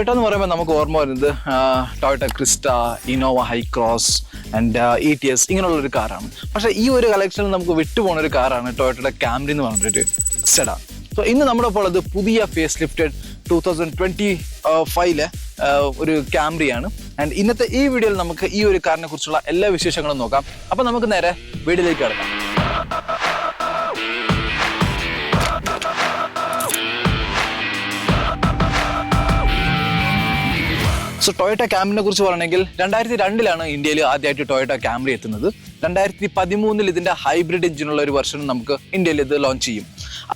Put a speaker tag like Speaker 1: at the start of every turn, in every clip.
Speaker 1: Toyota എന്ന് പറയുമ്പോൾ നമുക്ക് ഓർമ്മ വരുന്നത് Toyota Crysta Innova Hycross and E T S ഇങ്ങനെയുള്ള ഒരു കാറാണ്. പക്ഷേ ഈ ഒരു കളക്ഷനിൽ നമുക്ക് വിട്ടുപോകുന്ന ഒരു കാറാണ് ടൊയോട്ടയുടെ ക്യാമറി എന്ന് പറഞ്ഞിട്ട് സെഡ സോ ഇന്ന് നമ്മുടെ ഇപ്പോൾ ഉള്ളത് പുതിയ face lifted two thousand twenty ഫൈവിലെ ഒരു ക്യാമറിയാണ് ആൻഡ് ഇന്നത്തെ ഈ വീഡിയോയിൽ നമുക്ക് ഈ ഒരു കാറിനെ കുറിച്ചുള്ള എല്ലാ വിശേഷങ്ങളും നോക്കാം. അപ്പം നമുക്ക് നേരെ വീഡിയോയിലേക്ക് കിടക്കാം. സോ ടൊയോട്ട ക്യാമറിനെ കുറിച്ച് പറയണമെങ്കിൽ രണ്ടായിരത്തി രണ്ടിലാണ് ഇന്ത്യയിൽ ആദ്യമായിട്ട് ടൊയോട്ട ക്യാമറി എത്തുന്നത്. രണ്ടായിരത്തി പതിമൂന്നിൽ ഇതിന്റെ ഹൈബ്രിഡ് എഞ്ചിനുള്ള ഒരു വെർഷൻ നമുക്ക് ഇന്ത്യയിൽ ഇത് ലോഞ്ച് ചെയ്യും.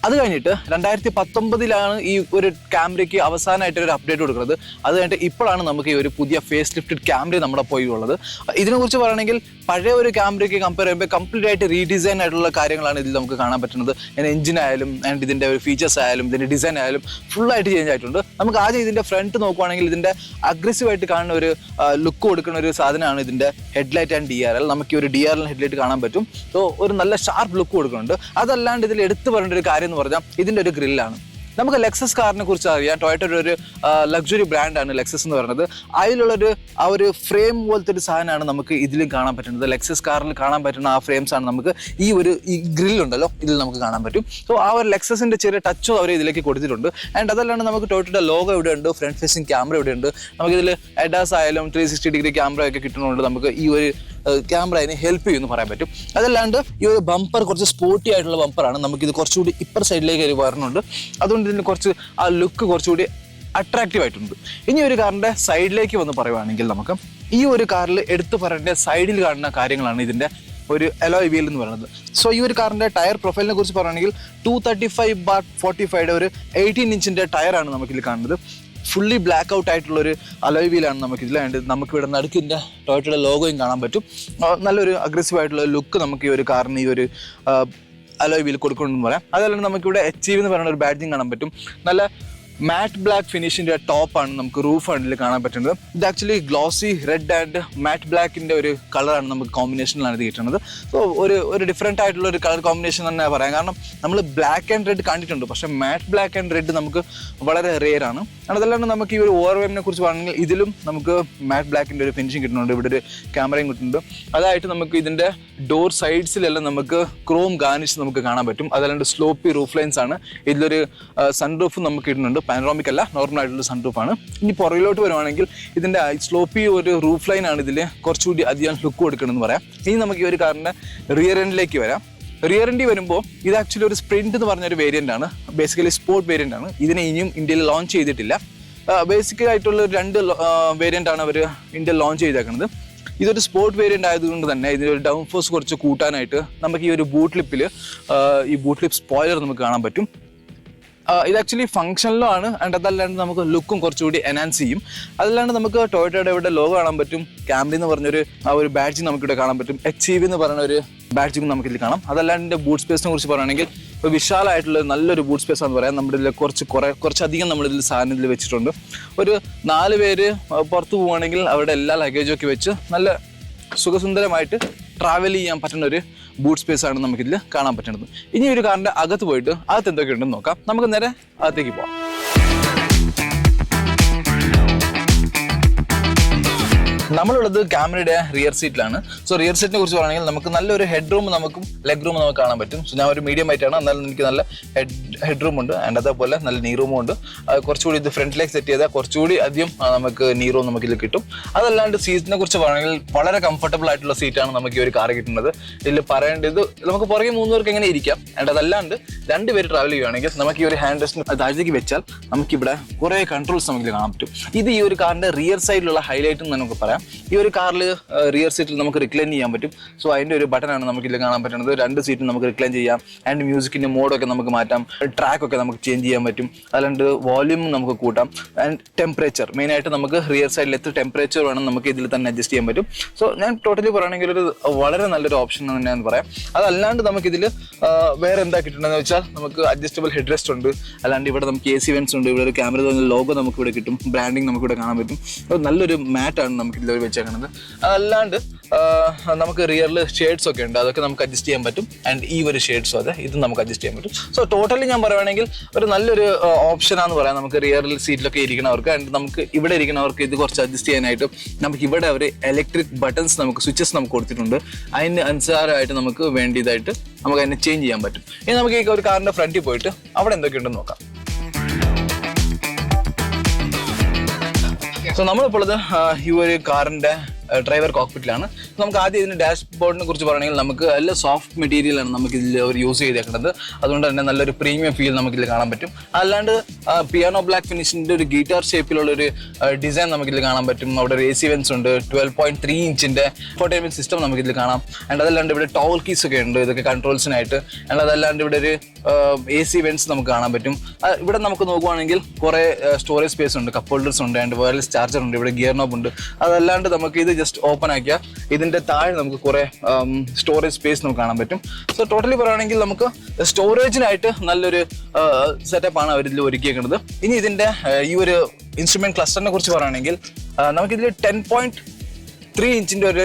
Speaker 1: അത് കഴിഞ്ഞിട്ട് രണ്ടായിരത്തി പത്തൊമ്പതിലാണ് ഈ ഒരു ക്യാമറയ്ക്ക് അവസാനമായിട്ട് ഒരു അപ്ഡേറ്റ് കൊടുക്കുന്നത്. അത് കഴിഞ്ഞിട്ട് ഇപ്പോഴാണ് നമുക്ക് ഈ ഒരു പുതിയ ഫേസ് ലിഫ്റ്റഡ് ക്യാമറ നമ്മുടെ പോയി ഉള്ളത് ഇതിനെക്കുറിച്ച് പറയണമെങ്കിൽ പഴയ ഒരു ക്യാമറയ്ക്ക് കമ്പയർ ചെയ്യുമ്പോൾ കംപ്ലീറ്റ് ആയിട്ട് റീഡിസൈൻ ആയിട്ടുള്ള കാര്യങ്ങളാണ് ഇതിൽ നമുക്ക് കാണാൻ പറ്റുന്നത്. എഞ്ചിൻ ആയാലും ആൻഡ് ഇതിന്റെ ഒരു ഫീച്ചേഴ്സ് ആയാലും ഇതിന്റെ ഡിസൈൻ ആയാലും ഫുൾ ആയിട്ട് ചേഞ്ച് ആയിട്ടുണ്ട്. നമുക്ക് ആദ്യം ഇതിന്റെ ഫ്രണ്ട് നോക്കുവാണെങ്കിൽ ഇതിന്റെ അഗ്രസീവ് ആയിട്ട് കാണുന്ന ഒരു ലുക്ക് കൊടുക്കുന്ന ഒരു സാധനമാണ് ഇതിന്റെ headlight and D R L നമുക്ക് ഒരു ഡി ആർ എൽ ഹെഡ്ലൈറ്റ് കാണാൻ പറ്റും. സോ ഒരു നല്ല ഷാർപ്പ് ലുക്ക് കൊടുക്കുന്നുണ്ട്. അതല്ലാണ്ട് ഇതിൽ എടുത്തു പറയേണ്ട ഒരു കാര്യം എന്ന് പറഞ്ഞാൽ ഇതിന്റെ ഒരു ഗ്രില്ലാണ് നമുക്ക് ലെക്സസ് കാറിനെ കുറിച്ച് അറിയാം. ടൊയറ്റയുടെ ഒരു ലക്ഷറി ബ്രാൻഡാണ് ലെക്സസ് എന്ന് പറയുന്നത്. അതിലുള്ളൊരു ആ ഒരു ഫ്രെയിം പോലത്തെ ഒരു സാധനമാണ് നമുക്ക് ഇതിലും കാണാൻ പറ്റുന്നത്. ലെക്സസ് കാറിൽ കാണാൻ പറ്റുന്ന ആ ഫ്രെയിംസ് ആണ് നമുക്ക് ഈ ഒരു ഈ ഗ്രിൽ ഉണ്ടല്ലോ ഇതിൽ നമുക്ക് കാണാൻ പറ്റും. സോ ആ ഒരു ലെക്സസിന്റെ ചെറിയ ടച്ചും അവർ ഇതിലേക്ക് കൊടുത്തിട്ടുണ്ട്. ആൻഡ് അതല്ലാണ്ട് നമുക്ക് ടൊയറ്റയുടെ ലോഗോ ഇവിടെ ഉണ്ട് ഫ്രണ്ട് ഫേസിംഗ് ക്യാമറ ഇവിടെ ഉണ്ട് നമുക്കിതിൽ എഡാസ് ആയാലും ത്രീ സിക്സ്റ്റി ഡിഗ്രി ക്യാമറ ഒക്കെ കിട്ടുന്നതുകൊണ്ട് നമുക്ക് ഈ ഒരു ക്യാമറ അതിനെ ഹെൽപ്പ് ചെയ്യുമെന്ന് പറയാൻ പറ്റും. അതല്ലാണ്ട് ഈ ഒരു ബമ്പർ കുറച്ച് സ്പോർട്ടി ആയിട്ടുള്ള ബമ്പറാണ് നമുക്കിത് കുറച്ചുകൂടി ഇപ്പർ സൈഡിലേക്ക് ഒരു വരണുണ്ട്. അതുകൊണ്ട് ഇതിന് കുറച്ച് ആ ലുക്ക് കുറച്ചുകൂടി അട്രാക്റ്റീവ് ആയിട്ടുണ്ട്. ഇനി ഒരു കാറിന്റെ സൈഡിലേക്ക് വന്ന് പറയുവാണെങ്കിൽ നമുക്ക് ഈ ഒരു കാറിൽ എടുത്തു പറയേണ്ട സൈഡിൽ കാണുന്ന കാര്യങ്ങളാണ് ഇതിന്റെ ഒരു അലോയ് വീൽ എന്ന് പറയുന്നത്. സോ ഈ ഒരു കാറിന്റെ ടയർ പ്രൊഫൈലിനെ കുറിച്ച് പറയുകയാണെങ്കിൽ two thirty five bar forty ഫൈവയുടെ ഒരു എയ്റ്റീൻ ഇഞ്ചിന്റെ ടയറാണ് നമുക്കിതിൽ കാണുന്നത്. ഫുള്ളി ബ്ലാക്ക് ഔട്ട് ആയിട്ടുള്ള ഒരു അലോയ് വീലാണ് നമുക്ക് ഇതിലാണ്ട് നമുക്ക് ഇവിടെ നടുക്കിന്റെ ടൊയറ്റയുടെ ലോഗോയും കാണാൻ പറ്റും. നല്ലൊരു അഗ്രസീവ് ആയിട്ടുള്ള ലുക്ക് നമുക്ക് ഈ ഒരു കാറിന് ഈ ഒരു അലോയ് വീൽ പറയാം. അതല്ലാണ്ട് നമുക്കിവിടെ എച്ച് എന്ന് പറയുന്ന ഒരു ബാഡ്ജിങ് കാണാൻ പറ്റും. നല്ല മാറ്റ് ബ്ലാക്ക് ഫിനിഷിന്റെ ടോപ്പാണ് നമുക്ക് റൂഫ് ഹണ്ടിൽ കാണാൻ പറ്റുന്നത്. ഇത് actually glossy red and matte ബ്ലാക്കിന്റെ ഒരു കളറാണ് നമുക്ക് കോമ്പിനേഷനിലാണ് ഇത് കിട്ടുന്നത്. സോ ഒരു ഒരു ഡിഫറെന്റ് ആയിട്ടുള്ള ഒരു കളർ കോമ്പിനേഷൻ തന്നെ പറയാം. കാരണം നമ്മൾ ബ്ലാക്ക് ആൻഡ് റെഡ് കണ്ടിട്ടുണ്ട്. പക്ഷേ മാറ്റ് ബ്ലാക്ക് ആൻഡ് റെഡ് നമുക്ക് വളരെ റെയർ അതല്ലാണ്ട് നമുക്ക് ഈ ഒരു ഓവർ ഓവർവേമിനെ കുറിച്ച് പറഞ്ഞെങ്കിൽ ഇതിലും നമുക്ക് മാറ്റ് ബ്ലാക്കിന്റെ ഒരു ഫിനിഷിംഗ് കിട്ടുന്നുണ്ട്. ഇവിടെ ഒരു ക്യാമറയും കിട്ടുന്നുണ്ട്. അതായിട്ട് നമുക്ക് ഇതിന്റെ ഡോർ സൈഡ്സിലെല്ലാം നമുക്ക് ക്രോം ഗാർണിഷ് നമുക്ക് കാണാൻ പറ്റും. അതല്ലാണ്ട് സ്ലോപ്പി റൂഫ് ലൈൻസ് ആണ്. ഇതിലൊരു സൺ റൂഫ് നമുക്ക് ഇടുന്നുണ്ട് പാനറോമിക് അല്ല നോർമൽ ആയിട്ടുള്ള സൺ ആണ്. ഇനി പുറകിലോട്ട് വരുവാണെങ്കിൽ ഇതിന്റെ സ്ലോപ്പി ഒരു റൂഫ് ലൈൻ ആണ് ഇതിൽ കുറച്ചുകൂടി അധികം ലുക്ക് കൊടുക്കണമെന്ന് പറയാം. ഇനി നമുക്ക് ഈ ഒരു കാറിന്റെ റിയർ എൻഡിലേക്ക് വരാം. റിയർ വരുമ്പോൾ ഇത് ആക്ച്വലി ഒരു സ്പ്രിന്റ് എന്ന് പറഞ്ഞൊരു വേരിയന്റ് ആണ്. ബേസിക്കലി സ്പോർട്ട് വേരിയന്റ് ആണ്. ഇതിനെ ഇനിയും ഇന്ത്യയിൽ ലോഞ്ച് ചെയ്തിട്ടില്ല. ബേസിക് ആയിട്ടുള്ള രണ്ട് വേരിയന്റ് ആണ് അവർ ഇന്ത്യയിൽ ലോഞ്ച് ചെയ്തേക്കുന്നത് ഇതൊരു സ്പോർട്ട് വേരിയന്റ് ആയതുകൊണ്ട് തന്നെ ഇതിനൊരു ഡൗൺ ഫോഴ്സ് കുറച്ച് കൂട്ടാനായിട്ട് നമുക്ക് ഈ ഒരു ബൂട്ട് ലിപ്പിൽ ഈ ബൂട്ട് ലിപ്പ് സ്പോയിലർ നമുക്ക് കാണാൻ പറ്റും. ഇത് ആക്ച്വലി ഫംഗ്ഷനിലും ആണ്. ആൻഡ് അതല്ലാണ്ട് നമുക്ക് ലുക്കും കുറച്ചുകൂടി എനാൻസ് ചെയ്യും. അതല്ലാണ്ട് നമുക്ക് ടൊയോട്ടയുടെ ഇവിടെ ലോഗോ കാണാൻ പറ്റും. ക്യാമ്പിൻ എന്ന് പറഞ്ഞൊരു ആ ഒരു ബാഡ്ജ് നമുക്കിവിടെ കാണാൻ പറ്റും. എച്ച് ഇ വി എന്ന് ഒരു ബാഡ്ജിങ് നമുക്കിതിൽ കാണാം. അതല്ലാണ്ട് ബൂട്ട് സ്പേസിനെ കുറിച്ച് പറയുകയാണെങ്കിൽ ഇപ്പോൾ വിശാലമായിട്ടുള്ള നല്ലൊരു ബൂട്ട് സ്പേസ് ആണെന്ന് പറയാം. നമ്മുടെ ഇതിൽ കുറച്ച് കുറേ കുറച്ചധികം നമ്മളിതിൽ സാധനം ഇതിൽ വെച്ചിട്ടുണ്ട്. ഒരു നാല് പേര് പുറത്തു പോവുകയാണെങ്കിൽ അവരുടെ എല്ലാ ലഗേജും ഒക്കെ വെച്ച് നല്ല സുഖസുന്ദരമായിട്ട് ട്രാവൽ ചെയ്യാൻ പറ്റുന്ന ഒരു ബൂട്ട് സ്പേസ് ആണ് നമുക്കിതിൽ കാണാൻ പറ്റുന്നത്. ഇനി ഒരു കാറിന്റെ അകത്ത് പോയിട്ട് അകത്ത് എന്തൊക്കെയുണ്ടെന്ന് നോക്കാം. നമുക്ക് നേരെ അകത്തേക്ക് പോവാം. നമ്മളുള്ളത് ക്യാമറയുടെ റിയർ സീറ്റിലാണ് സോ റിയർ സീറ്റിനെ കുറിച്ച് പറയുകയാണെങ്കിൽ നമുക്ക് നല്ലൊരു ഹെഡ് റൂം നമുക്കും ലെഗ് റൂം നമുക്ക് കാണാൻ പറ്റും. സോ ഞാൻ ഒരു മീഡിയം ആയിട്ടാണ് എന്നാലും എനിക്ക് നല്ല ഹെഡ് ഹെഡ് റൂം ഉണ്ട്. ആൻഡ് അതേപോലെ നല്ല നീ റൂമും ഉണ്ട്. കുറച്ചുകൂടി ഇത് ഫ്രണ്ടിലേക്ക് സെറ്റ് ചെയ്താൽ കുറച്ചുകൂടി അധികം നമുക്ക് നീ റൂം നമുക്ക് ഇതിൽ കിട്ടും. അതല്ലാണ്ട് സീറ്റിനെ കുറിച്ച് പറയുകയാണെങ്കിൽ വളരെ കംഫർട്ടബിൾ ആയിട്ടുള്ള സീറ്റാണ് നമുക്ക് ഈ ഒരു കാർ കിട്ടുന്നത്. ഇതിൽ പറയേണ്ടത് നമുക്ക് പുറകെ മൂന്ന് പേർക്ക് എങ്ങനെ ഇരിക്കാം? ആൻഡ് അതല്ലാണ്ട് രണ്ട് പേര് ട്രാവൽ ചെയ്യുകയാണെങ്കിൽ നമുക്ക് ഈ ഒരു ഹാൻഡ് റെസ്റ്റ് താഴത്തേക്ക് വെച്ചാൽ നമുക്കിവിടെ കുറേ കൺട്രോൾസ് നമുക്ക് കാണാൻ പറ്റും. ഇത് ഈ ഒരു കാറിന്റെ റിയർ സൈഡിലുള്ള ഹൈലൈറ്റ് എന്ന് നമുക്ക് പറയാം. ഈ ഒരു കാറിൽ റിയർ സീറ്റിൽ നമുക്ക് റിക്ലൈൻ ചെയ്യാൻ പറ്റും. സോ അതിന്റെ ഒരു ബട്ടനാണ് നമുക്ക് ഇതിൽ കാണാൻ പറ്റുന്നത്. രണ്ട് സീറ്റും നമുക്ക് റിക്ലൈൻ ചെയ്യാം. ആൻഡ് മ്യൂസിക്കിന്റെ മോഡൊക്കെ നമുക്ക് മാറ്റാം. ട്രാക്കൊക്കെ നമുക്ക് ചേഞ്ച് ചെയ്യാൻ പറ്റും. അല്ലാണ്ട് വോല്യൂം നമുക്ക് കൂട്ടാം. ആൻഡ് ടെമ്പറേച്ചർ മെയിനായിട്ട് നമുക്ക് റിയർ സൈഡിൽ എത്ര ടെമ്പറേച്ചർ വേണം നമുക്ക് ഇതിൽ തന്നെ അഡ്ജസ്റ്റ് ചെയ്യാൻ പറ്റും. സോ ഞാൻ ടോട്ടലി പറയുകയാണെങ്കിൽ ഒരു വളരെ നല്ലൊരു ഓപ്ഷൻ തന്നെയാണെന്ന് പറയാം. അതല്ലാണ്ട് നമുക്കിതിൽ വേറെ എന്താ കിട്ടുന്നതെന്ന് വെച്ചാൽ നമുക്ക് അഡ്ജസ്റ്റബിൾ ഹെഡ് റെസ്റ്റ് ഉണ്ട്. അല്ലാണ്ട് ഇവിടെ നമുക്ക് എ സി വെൻസ് ഉണ്ട്. ഇവിടെ ഒരു ക്യാമറ ലോഗോ നമുക്ക് ഇവിടെ കിട്ടും. ബ്രാൻഡിങ് നമുക്ക് ഇവിടെ കാണാൻ പറ്റും. നല്ലൊരു മാറ്റാണ് നമുക്ക് ഇതിൽ വെച്ചേക്കണത്. അതല്ലാണ്ട് നമുക്ക് റിയറിൽ ഷെയ്ഡ്സ് ഒക്കെ ഉണ്ട്. അതൊക്കെ നമുക്ക് അഡ്ജസ്റ്റ് ചെയ്യാൻ പറ്റും. ആൻഡ് ഈ ഒരു ഷെയ്ഡ്സും അതെ ഇത് നമുക്ക് അഡ്ജസ്റ്റ് ചെയ്യാൻ പറ്റും. സോ ടോട്ടലി ഞാൻ പറയുവാണെങ്കിൽ ഒരു നല്ലൊരു ഓപ്ഷനാന്ന് പറയാം. നമുക്ക് റിയറിൽ സീറ്റിലൊക്കെ ഇരിക്കുന്നവർക്ക് ആൻഡ് നമുക്ക് ഇവിടെ ഇരിക്കുന്നവർക്ക് ഇത് കുറച്ച് അഡ്ജസ്റ്റ് ചെയ്യാനായിട്ട് നമുക്ക് ഇവിടെ അവർ ഇലക്ട്രിക് ബട്ടൺസ് നമുക്ക് സ്വിച്ചസ് നമുക്ക് കൊടുത്തിട്ടുണ്ട്. അതിന് അനുസാരമായിട്ട് നമുക്ക് വേണ്ടിയതായിട്ട് നമുക്ക് അതിനെ ചേഞ്ച് ചെയ്യാൻ പറ്റും. ഇനി നമുക്ക് ഈ ഒരു കാറിന്റെ ഫ്രണ്ടിൽ പോയിട്ട് അവിടെ എന്തൊക്കെയുണ്ടെന്ന് നോക്കാം. സോ നമ്മളിപ്പോൾ ഉള്ളത് ആ, ഈ ഒരു കാറിന്റെ ഡ്രൈവർ കോക്പിറ്റിലാണ് നമുക്ക് ആദ്യം ഇതിന്റെ ഡാഷ് ബോർഡിനെ കുറിച്ച് പറയുകയാണെങ്കിൽ നമുക്ക് നല്ല സോഫ്റ്റ് മെറ്റീരിയലാണ് നമുക്ക് ഇതിൽ ഒരു യൂസ് ചെയ്തേക്കുന്നത് അതുകൊണ്ട് തന്നെ നല്ലൊരു പ്രീമിയം ഫീൽ നമുക്ക് ഇതിൽ കാണാൻ പറ്റും. അല്ലാണ്ട് പിയാനോ ബ്ലാക്ക് ഫിനിഷിന്റെ ഒരു ഗിറ്റാർ ഷേപ്പിലുള്ള ഒരു ഡിസൈൻ നമുക്ക് ഇതിൽ കാണാൻ പറ്റും. അവിടെ ഒരു എ സി വെൻസ് ഉണ്ട് ട്വൽവ് പോയിന്റ് ത്രീ ഇഞ്ചിന്റെ ഫോർട്ടൈൻമെന്റ് സിസ്റ്റം നമുക്ക് ഇതിൽ കാണാം. ആൻഡ് അതല്ലാണ്ട് ഇവിടെ ടോൾ കീസ് ഒക്കെ ഉണ്ട് ഇതൊക്കെ കൺട്രോൾസിനായിട്ട് ആൻഡ് അതല്ലാണ്ട് ഇവിടെ ഒരു എ സി വെൻസ് നമുക്ക് കാണാൻ പറ്റും. ഇവിടെ നമുക്ക് നോക്കുവാണെങ്കിൽ കുറേ സ്റ്റോറേജ് സ്പേസ് ഉണ്ട് കപ്പ് ഹോൾഡേഴ്സ് ഉണ്ട് ആൻഡ് വയർലെസ് ചാർജർ ഉണ്ട് ഇവിടെ ഗിയർ നോബ് ഉണ്ട്. അതല്ലാണ്ട് നമുക്ക് ഇത് ജസ്റ്റ് ഓപ്പൺ ആക്കിയാൽ ഇതിന്റെ താഴെ നമുക്ക് കുറെ സ്റ്റോറേജ് സ്പേസ് നമുക്ക് കാണാൻ പറ്റും. സോ ടോട്ടലി പറയുകയാണെങ്കിൽ നമുക്ക് സ്റ്റോറേജിനായിട്ട് നല്ലൊരു സെറ്റപ്പ് ആണ് അവർ ഇതിൽ ഒരുക്കിയേക്കുന്നത്. ഇനി ഇതിന്റെ ഈ ഒരു ഇൻസ്ട്രുമെന്റ് ക്ലസ്റ്ററിനെ കുറിച്ച് പറയുകയാണെങ്കിൽ നമുക്കിതിൽ ടെൻ പോയിന്റ് ത്രീ ഇഞ്ചിന്റെ ഒരു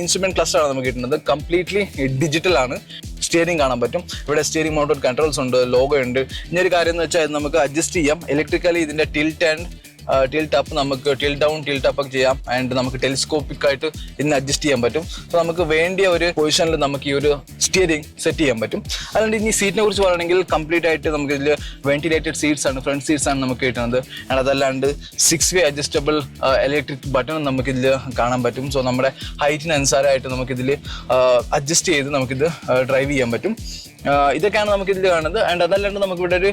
Speaker 1: ഇൻസ്ട്രുമെന്റ് ക്ലസ്റ്റർ ആണ് നമുക്ക് കിട്ടുന്നത്. കംപ്ലീറ്റ്ലി ഡിജിറ്റൽ ആണ്. സ്റ്റിയറിംഗ് കാണാൻ പറ്റും. ഇവിടെ സ്റ്റിയറിംഗ് മൗണ്ടഡ് കൺട്രോൾസ് ഉണ്ട് ലോഗോ ഉണ്ട്. ഇനി ഒരു കാര്യം എന്ന് വെച്ചാൽ നമുക്ക് അഡ്ജസ്റ്റ് ചെയ്യാം. ഇലക്ട്രിക്കലി ഇതിന്റെ ടിൽറ്റ് ആൻഡ് ടിൽറ്റ് അപ്പ് നമുക്ക് ടിൽ ഡൗൺ ടിൽറ്റ് അപ്പ് ചെയ്യാം. ആൻഡ് നമുക്ക് ടെലിസ്കോപ്പിക് ആയിട്ട് ഇന്ന് അഡ്ജസ്റ്റ് ചെയ്യാൻ പറ്റും. സോ നമുക്ക് വേണ്ടിയ ഒരു പൊസിഷനിൽ നമുക്ക് ഈ ഒരു സ്റ്റിയറിംഗ് സെറ്റ് ചെയ്യാൻ പറ്റും. അതുകൊണ്ട് ഇനി സീറ്റിനെ കുറിച്ച് പറയുകയാണെങ്കിൽ കംപ്ലീറ്റ് ആയിട്ട് നമുക്ക് ഇതിൽ വെന്റിലേറ്റഡ് സീറ്റ്സ് ആണ് ഫ്രണ്ട് സീറ്റ്സ് ആണ് നമുക്ക് കിട്ടുന്നത്. ആൻഡ് അതല്ലാണ്ട് six way adjustable electric button നമുക്ക് ഇതിൽ കാണാൻ പറ്റും. സോ നമ്മുടെ ഹൈറ്റിന് അനുസാരമായിട്ട് നമുക്കിതിൽ അഡ്ജസ്റ്റ് ചെയ്ത് നമുക്കിത് ഡ്രൈവ് ചെയ്യാൻ പറ്റും. ഇതൊക്കെയാണ് നമുക്ക് ഇതിൽ കാണുന്നത്. ആൻഡ് അതല്ലാണ്ട് നമുക്ക് ഇവിടെ ഒരു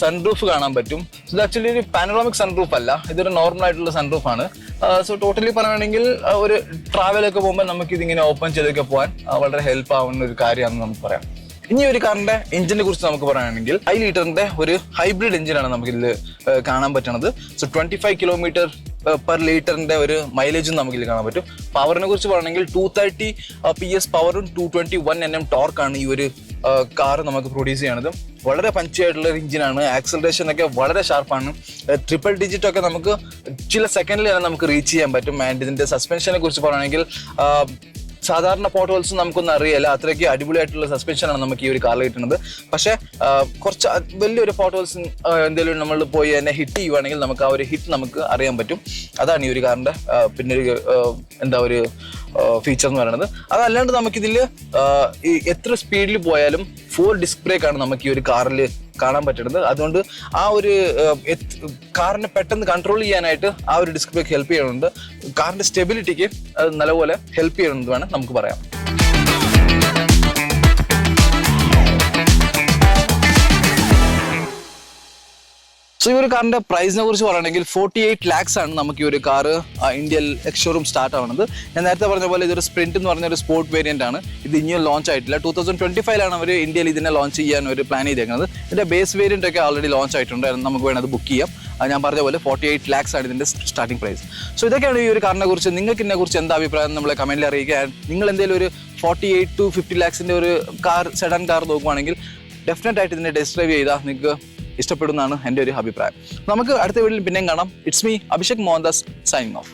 Speaker 1: സൺറൂഫ് കാണാൻ പറ്റും. ഇത് ആക്ച്വലി ഒരു പാനറോമിക് സൺറൂഫ് അല്ല. ഇതൊരു നോർമൽ ആയിട്ടുള്ള സൺറൂഫ് ആണ്. സോ ടോട്ടലി പറയുകയാണെങ്കിൽ ഒരു ട്രാവലൊക്കെ പോകുമ്പോൾ നമുക്ക് ഇതിങ്ങനെ ഓപ്പൺ ചെയ്തൊക്കെ പോകാൻ വളരെ ഹെൽപ്പ് ആവുന്ന ഒരു കാര്യമാണെന്ന് നമുക്ക് പറയാം. ഇനി ഒരു കാറിന്റെ എഞ്ചിനെ കുറിച്ച് നമുക്ക് പറയുകയാണെങ്കിൽ ഐ ലീറ്ററിന്റെ ഒരു ഹൈബ്രിഡ് എഞ്ചിനാണ് നമുക്ക് ഇതിൽ കാണാൻ പറ്റുന്നത് so twenty five kilometre per ലീറ്ററിന്റെ ഒരു മൈലേജും നമുക്ക് ഇതിൽ കാണാൻ പറ്റും. പവറിനെ കുറിച്ച് പറയുകയാണെങ്കിൽ ടു തേർട്ടി പി എസ് പവറും two twenty one N M ടോർക്കാണ് ഈ ഒരു കാർ നമുക്ക് പ്രൊഡ്യൂസ് ചെയ്യണത് വളരെ പഞ്ചി ആയിട്ടുള്ള ഒരു എഞ്ചിനാണ് ആക്സലറേഷൻ ഒക്കെ വളരെ ഷാർപ്പാണ് ട്രിപ്പിൾ ഡിജിറ്റ് ഒക്കെ നമുക്ക് ചില സെക്കൻഡിൽ തന്നെ നമുക്ക് റീച്ച് ചെയ്യാൻ പറ്റും. ആൻഡ് ഇതിന്റെ സസ്പെൻഷനെ കുറിച്ച് പറയുകയാണെങ്കിൽ സാധാരണ പോട്ടോൾസ് നമുക്കൊന്നും അറിയില്ല. അത്രയ്ക്ക് അടിപൊളിയായിട്ടുള്ള സസ്പെൻഷനാണ് നമുക്ക് ഈ ഒരു കാറിൽ കിട്ടുന്നത്. പക്ഷേ കുറച്ച് വലിയൊരു പോർട്ടോൾസ് എന്തെങ്കിലും നമ്മൾ പോയി എന്നെ ഹിറ്റ് ചെയ്യുവാണെങ്കിൽ നമുക്ക് ആ ഒരു ഹിറ്റ് നമുക്ക് അറിയാൻ പറ്റും. അതാണ് ഈ ഒരു കാറിന്റെ പിന്നെ ഒരു എന്താ ഒരു ഫീച്ചർ എന്ന് പറയുന്നത്. അതല്ലാണ്ട് നമുക്കിതിൽ എത്ര സ്പീഡിൽ പോയാലും ഫോർ ഡിസ്ക് ബ്രേക്ക് ആണ് നമുക്ക് ഈ ഒരു കാറിൽ കാണാൻ പറ്റുന്നത്. അതുകൊണ്ട് ആ ഒരു കാറിനെ പെട്ടെന്ന് കൺട്രോൾ ചെയ്യാനായിട്ട് ആ ഒരു ഡിസ്ക് ബ്രേക്ക് ഹെൽപ്പ് ചെയ്യുന്നുണ്ട് കാറിന്റെ സ്റ്റെബിലിറ്റിക്ക് നല്ലപോലെ ഹെൽപ്പ് ചെയ്യുന്നത് വേണം നമുക്ക് പറയാം. സോ ഈ ഒരു കാറിന്റെ പ്രൈസിനെ കുറിച്ച് പറയുകയാണെങ്കിൽ ഫോർട്ടി എയ്റ്റ് ലാക്സ് ആണ് നമുക്ക് ഈ ഒരു കാറ് ഇന്ത്യയിൽ എക്സ്ഷോറൂം സ്റ്റാർട്ട് ആവുന്നത് ഞാൻ നേരത്തെ പറഞ്ഞ പോലെ ഇതൊരു സ്പ്രിന്റ് എന്ന് പറഞ്ഞ ഒരു സ്പോർട്ട് വേരിയന്റ് ആണ്. ഇത് ഇനിയും ലോഞ്ച് ആയിട്ടില്ല. ടൂ തൗസൻഡ് ട്വന്റി ഫൈവിലാണ് അവർ ഇന്ത്യയിൽ ഇതിനെ ലോഞ്ച് ചെയ്യാൻ ഒരു പ്ലാൻ ചെയ്തേക്കുന്നത്. ഇതിന്റെ ബേസ് വേരിയന്റ് ഒക്കെ ഓൾറെഡി ലോഞ്ച് ആയിട്ടുണ്ട് നമുക്ക് വേണം അത് ബുക്ക് ചെയ്യാം. ഞാൻ പറഞ്ഞ പോലെ ഫോർട്ടി എയ്റ്റ് ലാക്സ് ആണ് ഇതിന്റെ സ്റ്റാർട്ടിംഗ് പ്രൈസ് സോ ഇതൊക്കെയാണ് ഈ ഒരു കാറിനെ കുറിച്ച് നിങ്ങൾക്ക് ഇതിനെ കുറിച്ച് എന്താ അഭിപ്രായം? നമ്മളെ കമന്റിൽ അറിയിക്കുക നിങ്ങൾ എന്തെങ്കിലും ഒരു ഫോർട്ടി എയ്റ്റ് ടു ഫിഫ്റ്റി ലാക്സിന്റെ ഒരു കാർ സെഡൻ കാർ നോക്കുവാണെങ്കിൽ ഡെഫിനറ്റ് ആയിട്ട് ഇതിനെ ഡ്രൈവ് ചെയ്താൽ നിങ്ങൾക്ക് ഇഷ്ടപ്പെടുന്നതാണ് എന്റെ ഒരു അഭിപ്രായം. നമുക്ക് അടുത്ത വീഡിയോയിൽ പിന്നെയും കാണാം. It's me Abhishek Mohandas signing off